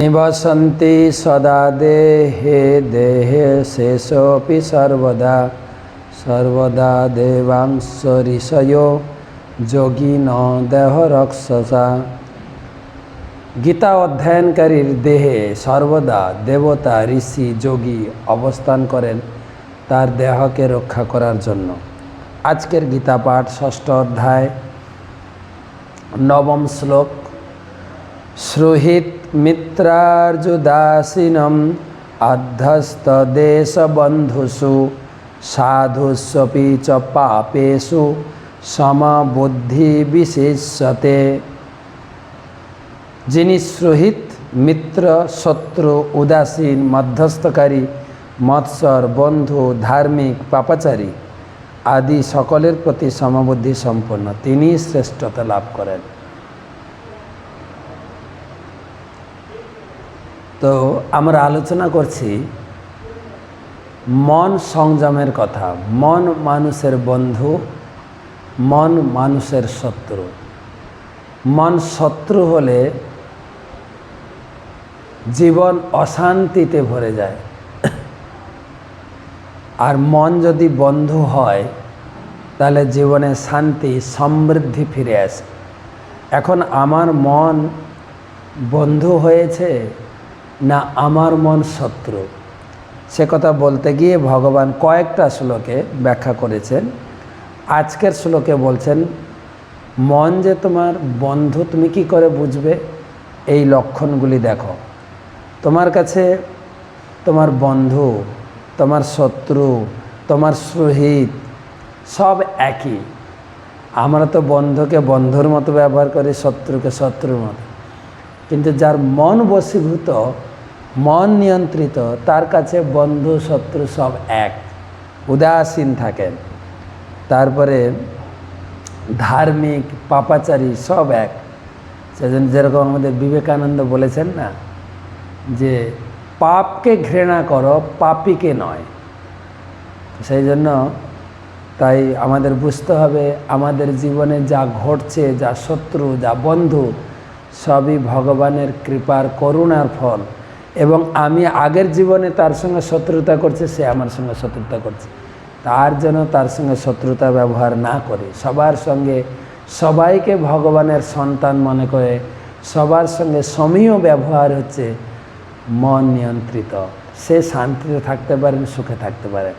নিবসন্তি সদা দেহে দেহে শেষপি সর্বদা সর্বদা দেবাংশ ঋষয় যোগী ন দেহ রক্ষসা গীতা অধ্যয়নকারীর দেহে সর্বদা দেবতা ঋষি যোগী অবস্থান করেন তার দেহকে রক্ষা করার জন্য আজকের গীতা পাঠ ষষ্ঠ অধ্যায় নবম শ্লোক শ্রুহিত মিত্রার্জুদাসীনম অধ্যস্তদেশবন্ধুষু সাধুস্বপি চ পাপেষু সমবুদ্ধি বিশেষতে যিনি শ্রোহিত মিত্র শত্রু উদাসীন মধ্যস্থকারী মৎসর বন্ধু ধার্মিক পাপাচারী আদি সকলের প্রতি সমবুদ্ধি সম্পন্ন। তিনি শ্রেষ্ঠতা লাভ করেন। তো আমরা আলোচনা করছি মন সংযমের কথা, মন মানুষের বন্ধু, মন মানুষের শত্রু। মন শত্রু হলে জীবন অশান্তিতে ভরে যায়। আর মন যদি বন্ধু হয়, তাহলে জীবনে শান্তি, সমৃদ্ধি ফিরে আসে। এখন আমার মন বন্ধু হয়েছে? না আমার মন শত্রু। সে কথা বলতে গিয়ে ভগবান কয়েকটা শ্লোকে ব্যাখ্যা করেছেন। আজকের শ্লোকে বলছেন, মন যে তোমার বন্ধু, তুমি কী করে বুঝবে? এই লক্ষণগুলি দেখো। তোমার কাছে তোমার বন্ধু, তোমার শত্রু, তোমার সুহিত সব একই। আমরা তো বন্ধুকে বন্ধুর মতো ব্যবহার করি, শত্রুকে শত্রুর মতো। কিন্তু যার মন বশীভূত মন নিয়ন্ত্রিত, তার কাছে বন্ধু, শত্রু সব এক। উদাসীন থাকেন। তারপরে ধার্মিক, পাপাচারী সব এক। সেজন্য যেরকম আমাদের বিবেকানন্দ বলেছেন না, যে পাপকে ঘৃণা করো, পাপিকে নয়। সেই জন্য তাই আমাদের বুঝতে হবে, আমাদের জীবনে যা ঘটছে, যা শত্রু, যা বন্ধু, সবই ভগবানের কৃপার, করুণার ফল। এবং আমি আগের জীবনে তার সঙ্গে শত্রুতা করছে, সে আমার সঙ্গে শত্রুতা করছে। তার যেন তার সঙ্গে শত্রুতা ব্যবহার না করে। সবার সঙ্গে সবাইকে ভগবানের সন্তান মনে করে, সবার সঙ্গে সমীয় ব্যবহার হচ্ছে মন নিয়ন্ত্রিত। সে শান্তিতে থাকতে পারেন, সুখে থাকতে পারেন।